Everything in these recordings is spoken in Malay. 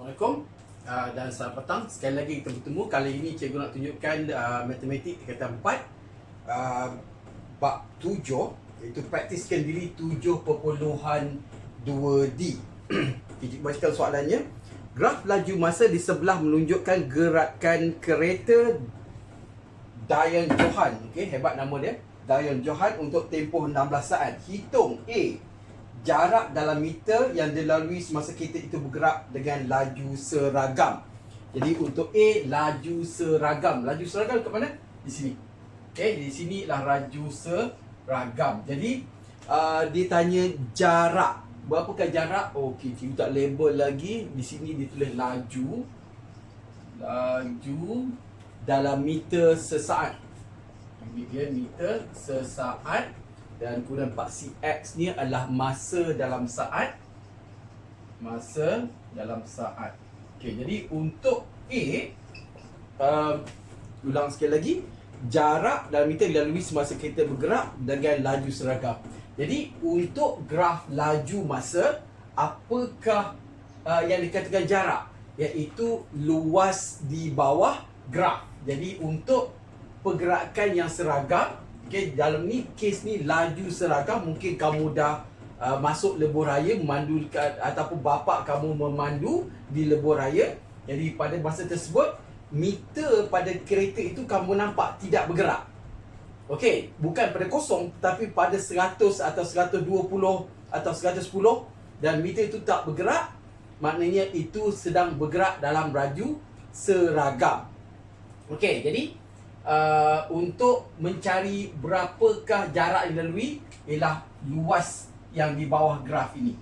Assalamualaikum uh, dan selamat petang. Sekali lagi kita bertemu. Kali ini cikgu nak tunjukkan uh, matematik tingkatan 4 uh, bab 7 iaitu praktiskan diri 7.2D. Kita bacakan soalannya. Graf laju masa di sebelah menunjukkan gerakan kereta Dayan Johan. Okey, hebat nama dia. Dayan Johan untuk tempoh 16 saat. Hitung A jarak dalam meter yang dilalui semasa kereta itu bergerak dengan laju seragam. Jadi untuk A laju seragam. Laju seragam ke mana? Di sini. Okey, di sini lah laju seragam. Jadi uh, dia tanya jarak. Berapakah jarak? Okey, kita tak label lagi. Di sini ditulis laju. Laju dalam meter sesaat. Dia meter sesaat dan kemudian 4cx ni adalah masa dalam saat. Masa dalam saat. Okey jadi untuk A uh, ulang sekali lagi. Jarak dalam meter dilalui semasa kereta bergerak dengan laju seragam. Jadi untuk graf laju masa apakah uh, yang dikatakan jarak? Iaitu luas di bawah graf. Jadi untuk pergerakan yang seragam Okay, dalam ni kes ni laju seragam mungkin kamu dah uh, masuk lebuh raya memandu ataupun bapa kamu memandu di lebuh raya. Jadi pada masa tersebut meter pada kereta itu kamu nampak tidak bergerak. Okey, bukan pada kosong tapi pada 100 atau 120 atau 110 dan meter itu tak bergerak, maknanya itu sedang bergerak dalam laju seragam. Okey, jadi uh, untuk mencari berapakah jarak yang dilalui ialah luas yang di bawah graf ini.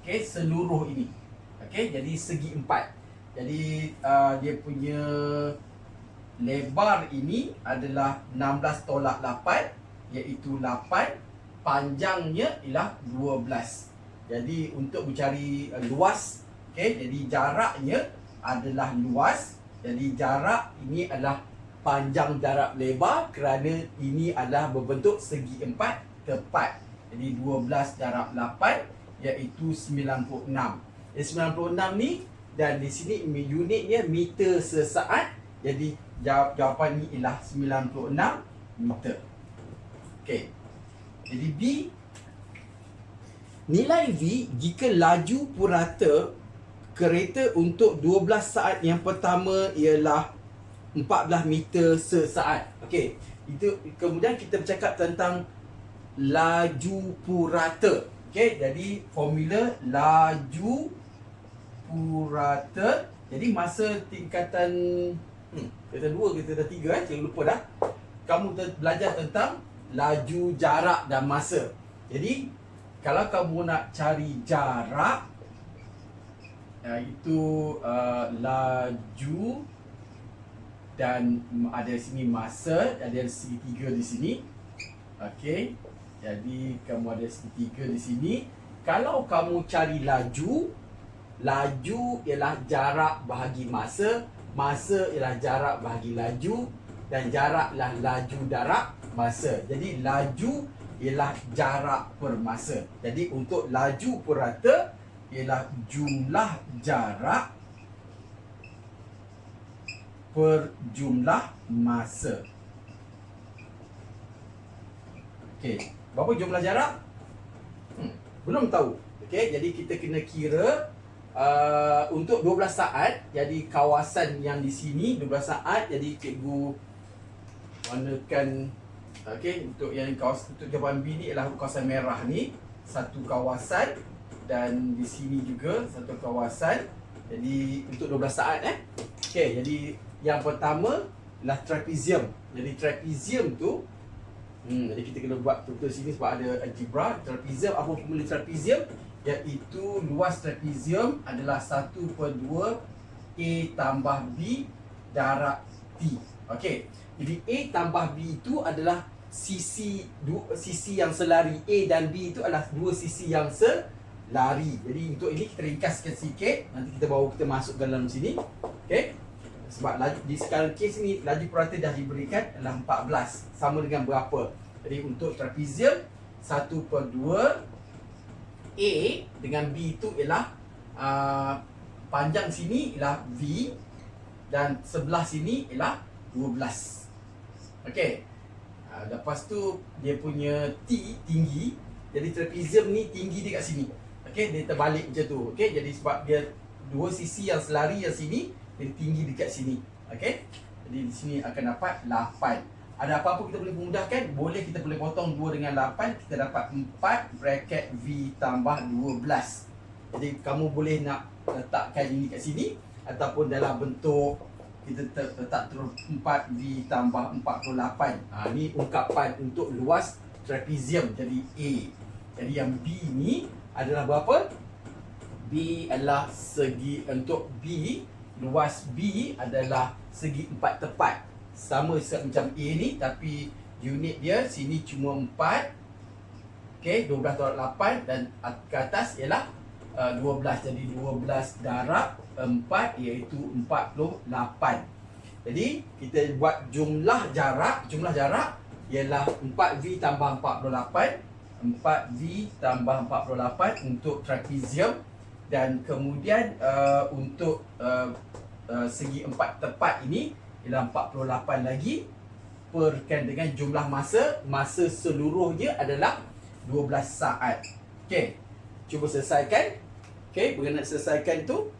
Okey, seluruh ini. Okey, jadi segi empat. Jadi uh, dia punya lebar ini adalah 16 tolak 8 iaitu 8 panjangnya ialah 12. Jadi untuk mencari uh, luas, okey, jadi jaraknya adalah luas jadi jarak ini adalah panjang darab lebar kerana ini adalah berbentuk segi empat tepat. Jadi 12 darab 8 iaitu 96. Jadi 96 ni dan di sini unitnya meter sesaat. Jadi jawapan ni ialah 96 meter. Okey. Jadi B Nilai V jika laju purata kereta untuk 12 saat yang pertama ialah 14 meter sesaat. Okey. Itu kemudian kita bercakap tentang laju purata. Okey, jadi formula laju purata. Jadi masa tingkatan hmm, dua kita dah tiga eh, jangan lupa dah. Kamu belajar tentang laju jarak dan masa. Jadi kalau kamu nak cari jarak iaitu uh, laju dan ada sini masa ada segitiga di sini. Okey. Jadi kamu ada segitiga di sini. Kalau kamu cari laju laju ialah jarak bahagi masa. Masa ialah jarak bahagi laju dan jarak ialah laju darab masa. Jadi laju ialah jarak per masa jadi untuk laju per rata ialah jumlah jarak per jumlah masa. Okey, berapa jumlah jarak? Hmm, belum tahu. Okey, jadi kita kena kira uh, untuk 12 saat. Jadi kawasan yang di sini 12 saat. Jadi cikgu warnakan okey untuk yang kawasan untuk jawapan B ni ialah kawasan merah ni satu kawasan dan di sini juga satu kawasan. Jadi untuk 12 saat eh. Okey, jadi yang pertama lah trapezium. Jadi trapezium tu hmm jadi kita kena buat betul sini sebab ada algebra. Trapezium apa formula trapezium? Iaitu luas trapezium adalah 1 per 2 A tambah B darab T. Okey. Jadi A tambah B itu adalah sisi dua, sisi yang selari A dan B itu adalah dua sisi yang se lari. Jadi untuk ini kita ringkaskan sikit. Nanti kita bawa kita masuk dalam sini. Okey. Sebab laju, di sekarang kes ini laju purata dah diberikan adalah 14. Sama dengan berapa? Jadi untuk trapezium 1 per 2 A dengan B itu ialah uh, panjang sini ialah V dan sebelah sini ialah 12. Okey. Ha, lepas tu dia punya T tinggi. Jadi trapezium ni tinggi dekat sini. Okey, dia terbalik macam tu. Okey, jadi sebab dia dua sisi yang selari yang sini, dia tinggi dekat sini. Okey. Jadi di sini akan dapat 8. Ada apa-apa kita boleh memudahkan? Boleh kita boleh potong 2 dengan 8, kita dapat 4 bracket V tambah 12. Jadi kamu boleh nak letakkan ini kat sini ataupun dalam bentuk kita letak terus 4V tambah 48 ha, Ni ungkapan untuk luas trapezium jadi A Jadi yang B ni adalah berapa? B adalah segi untuk B Luas B adalah segi 4 tepat. Sama macam A ni tapi unit dia sini cuma 4 Okay, 12 tolak 8 dan ke atas ialah uh, 12 Jadi 12 darab 4 iaitu 48 Jadi kita buat jumlah jarak Jumlah jarak ialah 4V tambah 48 4V tambah 48 untuk trapezium Dan kemudian uh, untuk uh, uh, segi 4 tepat ini Ialah 48 lagi Perkan dengan jumlah masa. Masa seluruhnya adalah 12 saat. Okay Cuba selesaikan. Okay, berkenaan selesaikan tu?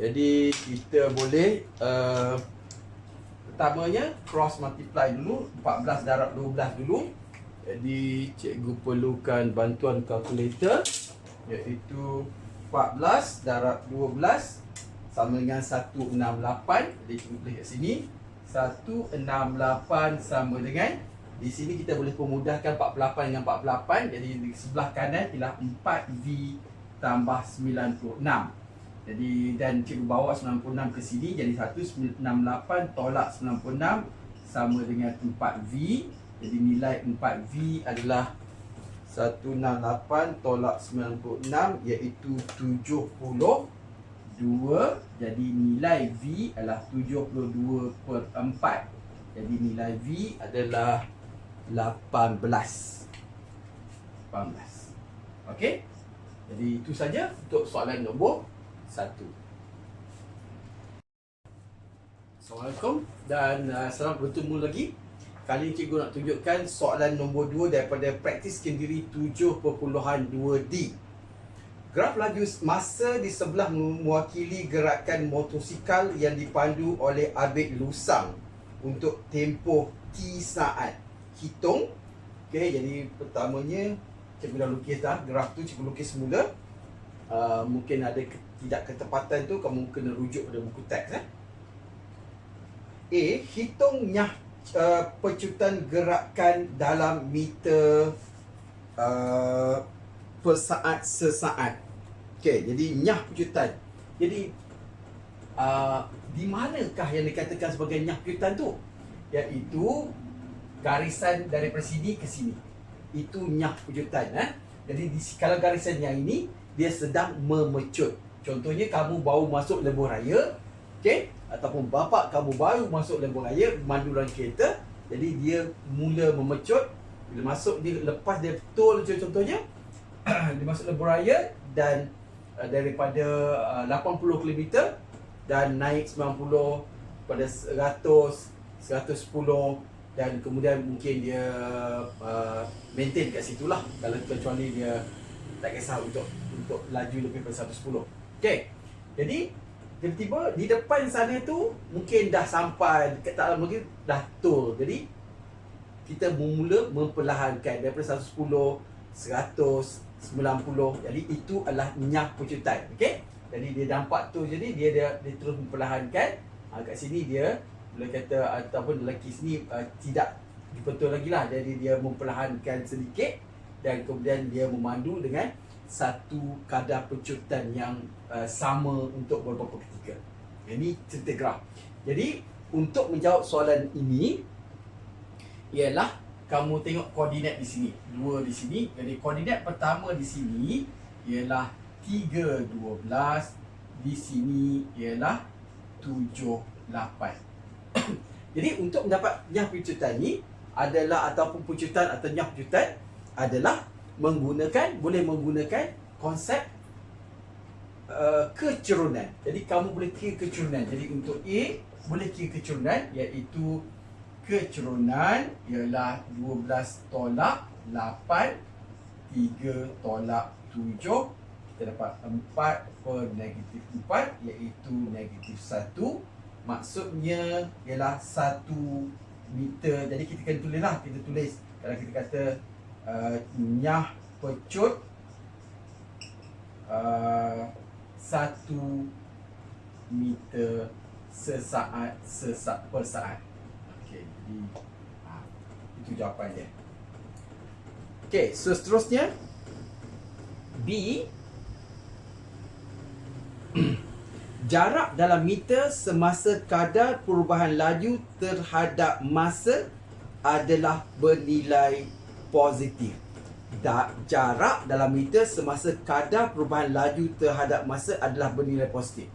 Jadi kita boleh uh, Pertamanya cross multiply dulu 14 darab 12 dulu Jadi cikgu perlukan bantuan kalkulator Iaitu 14 darab 12 Sama dengan 168 Jadi kita boleh kat sini. 168 sama dengan di sini kita boleh pemudahkan 48 dengan 48 Jadi di sebelah kanan ialah 4V tambah 96 jadi dan cikgu bawa 96 ke sini. Jadi 168 tolak 96 sama dengan 4V. Jadi nilai 4V adalah 168 tolak 96 iaitu 72. Jadi nilai V adalah 72 per 4. Jadi nilai V adalah 18. 18. Okey? Jadi itu saja untuk soalan nombor satu. Assalamualaikum dan uh, selamat bertemu lagi. Kali ini cikgu nak tunjukkan soalan nombor 2 daripada praktis kendiri 7.2D. Graf laju masa di sebelah mewakili gerakan motosikal yang dipandu oleh Abid Lusang untuk tempoh T saat. Hitung. Okey, jadi pertamanya cikgu dah lukis dah graf tu cikgu lukis semula. Uh, mungkin ada tidak ketepatan tu kamu kena rujuk pada buku teks eh. A hitung nyah uh, pecutan gerakan dalam meter uh, per saat sesaat. Okey, jadi nyah pecutan. Jadi uh, di manakah yang dikatakan sebagai nyah pecutan tu? Iaitu garisan dari sini ke sini. Itu nyah pecutan eh. Jadi di, kalau garisan yang ini dia sedang memecut Contohnya kamu baru masuk lebuh raya okay? Ataupun bapa kamu baru masuk lebuh raya Mandu dalam kereta Jadi dia mula memecut Bila masuk dia lepas dia betul contohnya Dia masuk lebuh raya Dan uh, daripada uh, 80 km Dan naik 90 pada 100 110 dan kemudian mungkin dia uh, maintain kat situ lah. Kalau kecuali dia tak kisah untuk untuk laju lebih daripada 110 Okay. Jadi Tiba-tiba di depan sana tu Mungkin dah sampai Dekat tak lama lagi Dah tur Jadi Kita mula memperlahankan Daripada 110 100 90 Jadi itu adalah Nyah pecutan Okay Jadi dia nampak tu. Jadi dia dia, dia terus memperlahankan. Ha, Kat sini dia Boleh kata Ataupun lelaki sini uh, Tidak Betul lagi lah. Jadi dia memperlahankan sedikit Dan kemudian dia memandu dengan satu kadar pecutan yang uh, sama untuk beberapa ketika. Ini cerita graf. Jadi untuk menjawab soalan ini ialah kamu tengok koordinat di sini. Dua di sini. Jadi koordinat pertama di sini ialah 3 12 di sini ialah 7 8. Jadi untuk mendapat nyah pecutan ni adalah ataupun pecutan atau nyah pecutan adalah menggunakan boleh menggunakan konsep uh, kecerunan. Jadi kamu boleh kira kecerunan. Jadi untuk A boleh kira kecerunan iaitu kecerunan ialah 12 tolak 8 3 tolak 7 kita dapat 4 per negatif 4 iaitu negatif 1 maksudnya ialah 1 meter jadi kita kena tulis lah kita tulis kalau kita kata uh, nyah pecut. Uh, 1 meter sesaat sesaat per saat. Okey jadi uh, itu jawapan dia. Okey so seterusnya B Jarak dalam meter semasa kadar perubahan laju terhadap masa adalah bernilai positif. Da, jarak dalam meter semasa kadar perubahan laju terhadap masa adalah bernilai positif.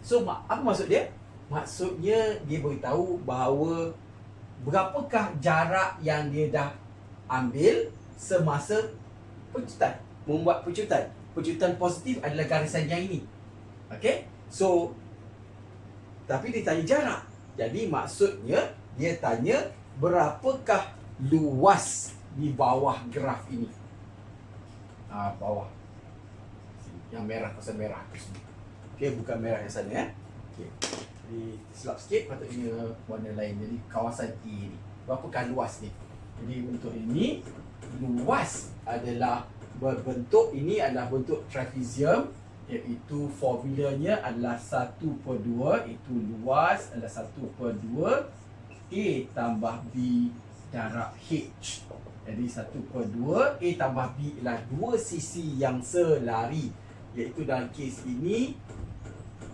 So, apa maksud dia? Maksudnya dia beritahu bahawa berapakah jarak yang dia dah ambil semasa pecutan. Membuat pecutan. Pecutan positif adalah garisan yang ini. Okay? So tapi dia tanya jarak. Jadi maksudnya dia tanya berapakah luas di bawah graf ini. Ah bawah. Yang merah pasal merah tu sini. Okey bukan merah yang sana eh. Okey. Jadi silap sikit patutnya warna lain. Jadi kawasan E ni. Berapakah luas ni? Jadi untuk ini luas adalah berbentuk ini adalah bentuk trapezium iaitu formulanya adalah 1 per 2 itu luas adalah 1 per 2 A tambah B darab H jadi 1 per 2 A tambah B ialah dua sisi yang selari. Iaitu dalam kes ini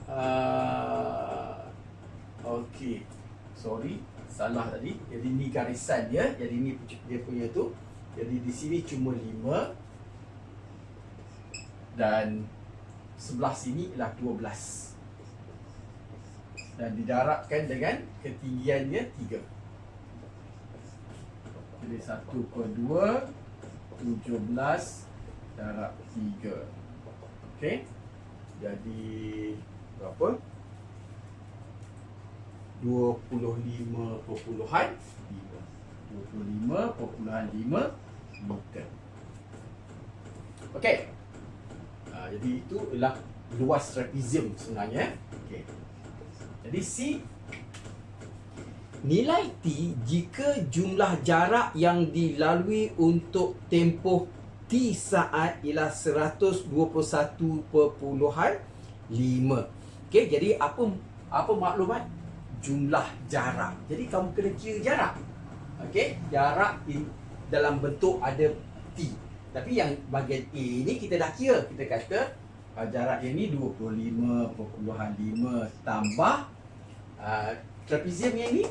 uh, ok sorry salah tadi. Jadi ni garisan dia. Jadi ni dia punya tu. Jadi di sini cuma 5 dan sebelah sini ialah 12 dan didarabkan dengan ketinggiannya 3 jadi 1 per 2 17 darab 3 ok jadi berapa 25 perpuluhan 25 perpuluhan 5 meter Okey. Uh, jadi itu ialah luas trapezium sebenarnya. Okey. Jadi C nilai T jika jumlah jarak yang dilalui untuk tempoh T saat ialah 121.5. Okey, jadi apa apa maklumat? Jumlah jarak. Jadi kamu kena kira jarak. Okey, jarak in, dalam bentuk ada T. Tapi yang bahagian A ni kita dah kira. Kita kata uh, jarak yang ni 25.5 tambah uh, trapezium yang ni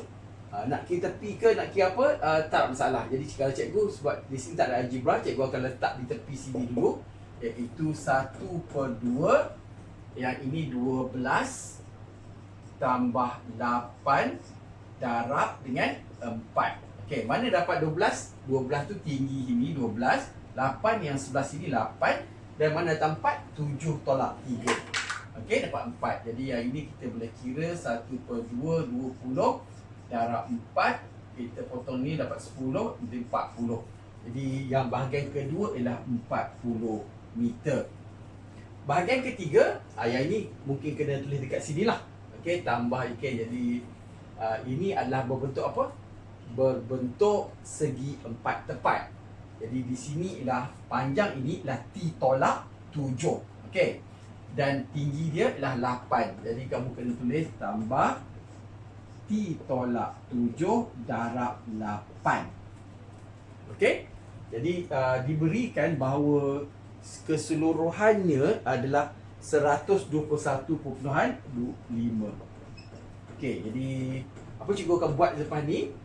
uh, nak kira tepi ke nak kira apa? Uh, tak masalah. Jadi kalau cikgu sebab di sini tak ada algebra, cikgu akan letak di tepi sini dulu iaitu 1 per 2 yang ini 12 tambah 8 darab dengan 4. Okey, mana dapat 12? 12 tu tinggi ini 12 8 yang sebelah sini 8 dan mana datang 4 7 tolak 3 Okey dapat 4 jadi yang ini kita boleh kira 1 per 2 20 darab 4 kita potong ni dapat 10 jadi 40 jadi yang bahagian kedua ialah 40 meter bahagian ketiga ah, yang ini mungkin kena tulis dekat sini lah Okey tambah okay, jadi uh, ini adalah berbentuk apa berbentuk segi empat tepat jadi di sini ialah panjang ini ialah T tolak 7. Okey. Dan tinggi dia ialah 8. Jadi kamu kena tulis tambah T tolak 7 darab 8. Okey. Jadi uh, diberikan bahawa keseluruhannya adalah 121.5. Okey, jadi apa cikgu akan buat lepas ni?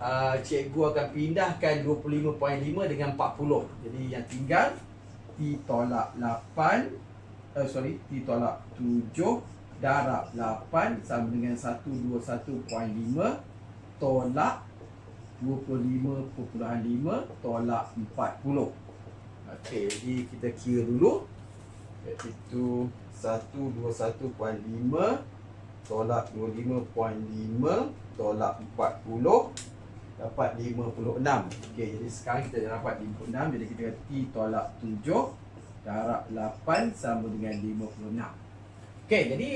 uh, cikgu akan pindahkan 25.5 dengan 40. Jadi yang tinggal T tolak 8 uh, sorry T tolak 7 darab 8 sama dengan 121.5 tolak 25.5 tolak 40. Okey, jadi kita kira dulu iaitu 1 121.5 tolak 25.5 tolak 40 dapat 56. Okey, jadi sekarang kita dah dapat 56 jadi kita kata T tolak 7 darab 8 sama dengan 56. Okey, jadi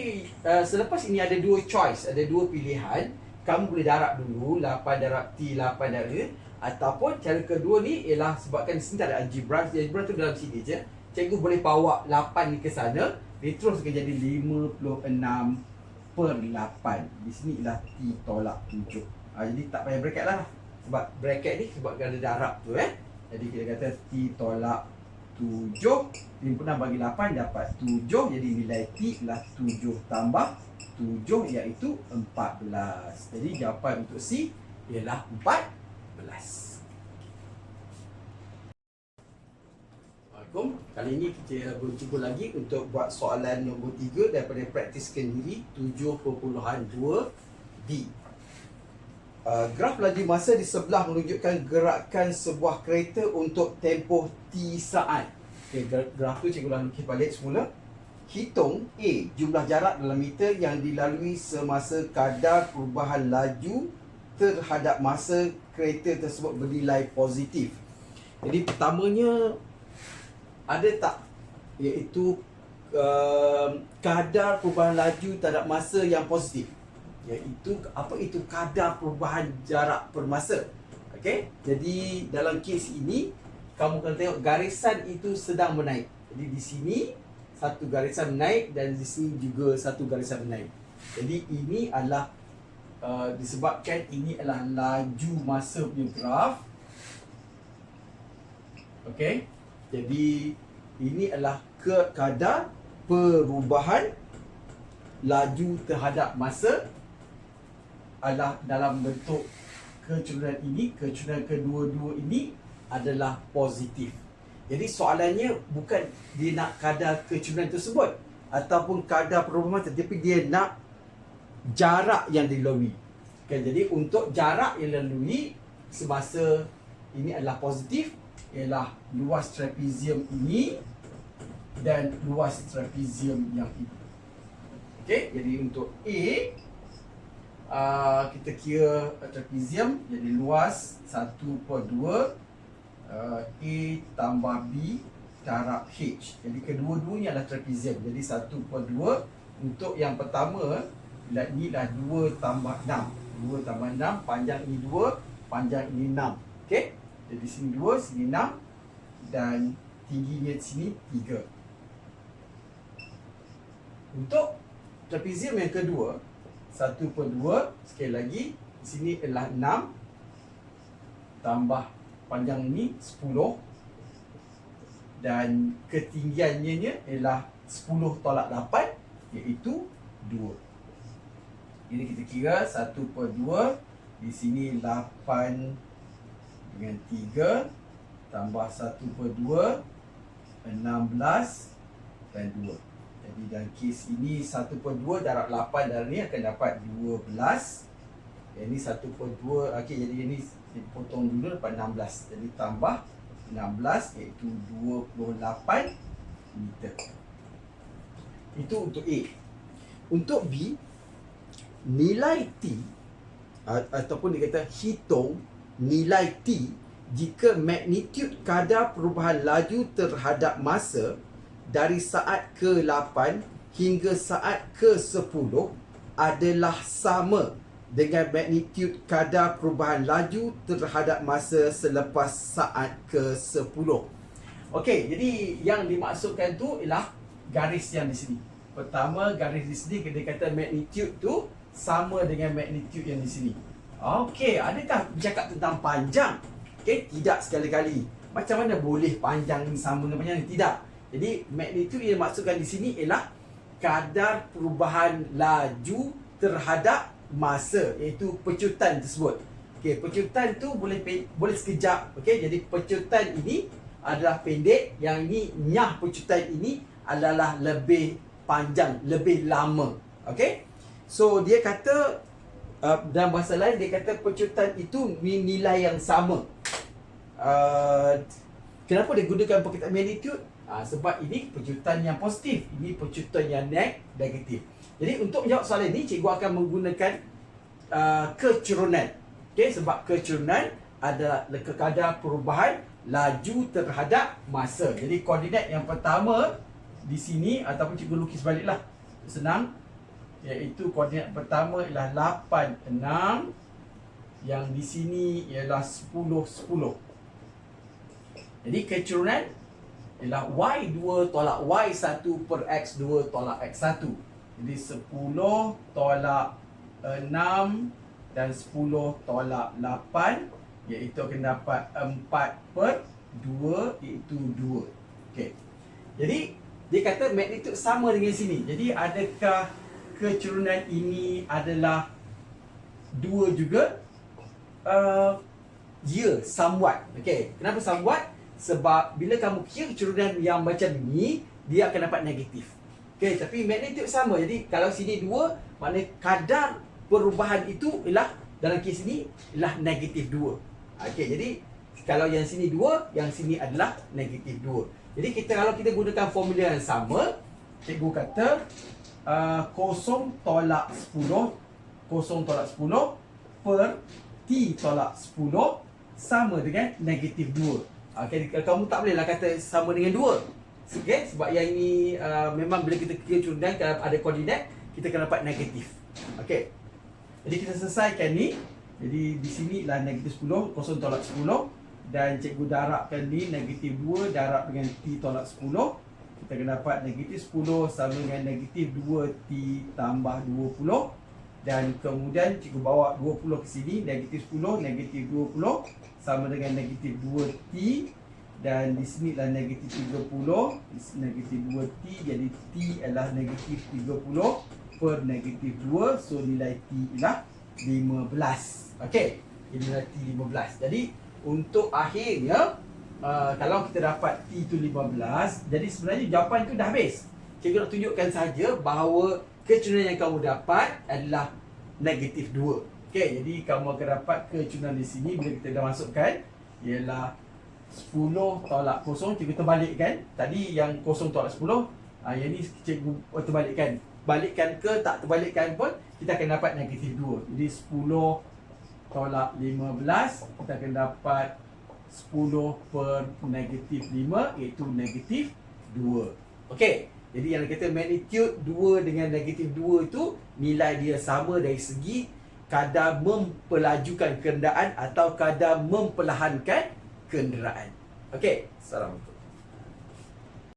uh, selepas ini ada dua choice, ada dua pilihan. Kamu boleh darab dulu 8 darab T 8 darab ni ataupun cara kedua ni ialah sebabkan sini tak ada algebra, algebra tu dalam sini je. Cikgu boleh bawa 8 ni ke sana, dia terus akan jadi 56 per 8. Di sini ialah T tolak 7. Ha, jadi tak payah bracket lah. Sebab bracket ni sebab ada darab tu eh. Jadi kita kata T tolak 7 56 bagi 8 dapat 7 Jadi nilai T ialah 7 tambah 7 iaitu 14 Jadi jawapan untuk C ialah 14 Assalamualaikum. Kali ini kita bercuba lagi untuk buat soalan nombor 3 daripada praktis kendiri 7.2D Uh, graf laju masa di sebelah menunjukkan gerakan sebuah kereta untuk tempoh T saat. Okay, graf tu cikgu lukis balik semula. Hitung A, jumlah jarak dalam meter yang dilalui semasa kadar perubahan laju terhadap masa kereta tersebut bernilai positif. Jadi pertamanya ada tak iaitu uh, kadar perubahan laju terhadap masa yang positif iaitu apa itu kadar perubahan jarak per masa. Okey. Jadi dalam kes ini kamu akan tengok garisan itu sedang menaik. Jadi di sini satu garisan menaik dan di sini juga satu garisan menaik. Jadi ini adalah uh, disebabkan ini adalah laju masa punya graf. Okey. Jadi ini adalah ke kadar perubahan laju terhadap masa adalah dalam bentuk kecurangan ini, kecurangan kedua-dua ini adalah positif. Jadi soalannya bukan dia nak kadar kecurangan tersebut ataupun kadar perubahan tetapi dia nak jarak yang dilalui. Kan jadi untuk jarak yang dilalui semasa ini adalah positif ialah luas trapezium ini dan luas trapezium yang ini. Okey, jadi untuk A uh, kita kira trapezium jadi luas 1/2 uh, A tambah B darab H. Jadi kedua-duanya adalah trapezium. Jadi 1/2 untuk yang pertama bila ni dah 2 tambah 6. 2 tambah 6 panjang ini 2, panjang ini 6. Okey? Jadi sini 2, sini 6 dan tingginya sini 3. Untuk trapezium yang kedua, satu per dua Sekali lagi Di sini adalah enam. Tambah panjang ini sepuluh. Dan ketinggiannya ialah sepuluh tolak lapan Iaitu dua. Jadi kita kira satu per dua Di sini lapan Dengan tiga Tambah satu per dua Enam belas Dan dua jadi dalam kes ini 1 per 2 darab 8 darab ni akan dapat 12 Yang ni 1 per 2 okay, Jadi ini potong dulu dapat 16 Jadi tambah 16 iaitu 28 meter. Itu untuk A. Untuk B Nilai T Ataupun dia kata hitung nilai T Jika magnitude kadar perubahan laju terhadap masa dari saat ke-8 hingga saat ke-10 adalah sama dengan magnitude kadar perubahan laju terhadap masa selepas saat ke-10. Okey, jadi yang dimaksudkan tu ialah garis yang di sini. Pertama, garis di sini kita kata magnitude tu sama dengan magnitude yang di sini. Okey, adakah bercakap tentang panjang? Okey, tidak sekali-kali. Macam mana boleh panjang sama dengan panjang? Tidak. Jadi magnitude yang dimaksudkan di sini ialah kadar perubahan laju terhadap masa iaitu pecutan tersebut. Okey, pecutan tu boleh boleh sekejap. Okey, jadi pecutan ini adalah pendek, yang ini nyah pecutan ini adalah lebih panjang, lebih lama. Okey? So dia kata uh, dalam bahasa lain dia kata pecutan itu nilai yang sama. Uh, kenapa dia gunakan perkataan magnitude? Ha, sebab ini pecutan yang positif. Ini pecutan yang neg negatif. Jadi untuk menjawab soalan ini, cikgu akan menggunakan uh, kecurunan. Okay, sebab kecurunan adalah kadar perubahan laju terhadap masa. Jadi koordinat yang pertama di sini ataupun cikgu lukis baliklah. Senang. Iaitu koordinat pertama ialah 8, 6. Yang di sini ialah 10, 10. Jadi kecurunan ialah Y2 tolak Y1 per X2 tolak X1. Jadi 10 tolak 6 dan 10 tolak 8 iaitu akan dapat 4 per 2 iaitu 2. Okey. Jadi dia kata magnitude sama dengan sini. Jadi adakah kecurunan ini adalah 2 juga? Uh, ya, yeah, somewhat. Okey. Kenapa somewhat? Sebab bila kamu kira kecurunan yang macam ni, dia akan dapat negatif. Okey, tapi magnitude sama. Jadi kalau sini 2, maknanya kadar perubahan itu ialah dalam kes ini ialah negatif 2. Okey, jadi kalau yang sini 2, yang sini adalah negatif 2. Jadi kita kalau kita gunakan formula yang sama, cikgu kata uh, kosong tolak 10, kosong tolak 10 per T tolak 10 sama dengan negatif 2. Okay, kamu tak bolehlah kata sama dengan dua. Okay, sebab yang ini uh, memang bila kita kira curundan kalau ada koordinat kita akan dapat negatif. Okay. Jadi kita selesaikan ni. Jadi di sini lah negatif 10, kosong tolak 10 dan cikgu darabkan ni negatif 2 darab dengan T tolak 10. Kita akan dapat negatif 10 sama dengan negatif 2T tambah 20 dan kemudian cikgu bawa 20 ke sini negatif 10 negatif 20 sama dengan negatif 2t dan di sini adalah negatif 30 negatif 2t jadi t adalah negatif 30 per negatif 2 so nilai t ialah 15 ok nilai t 15 jadi untuk akhirnya uh, kalau kita dapat t itu 15 jadi sebenarnya jawapan itu dah habis. Cikgu nak tunjukkan saja bahawa kecurangan yang kamu dapat adalah negatif 2. Okey, jadi kamu akan dapat kecurangan di sini bila kita dah masukkan ialah 10 tolak kosong cikgu terbalikkan. Tadi yang kosong tolak 10, ah yang ni cikgu terbalikkan. Balikkan ke tak terbalikkan pun kita akan dapat negatif 2. Jadi 10 tolak 15 kita akan dapat 10 per negatif 5 iaitu negatif 2. Okey. Jadi yang kata magnitude 2 dengan negatif 2 itu nilai dia sama dari segi kadar mempelajukan kenderaan atau kadar memperlahankan kenderaan. Okey, assalamualaikum.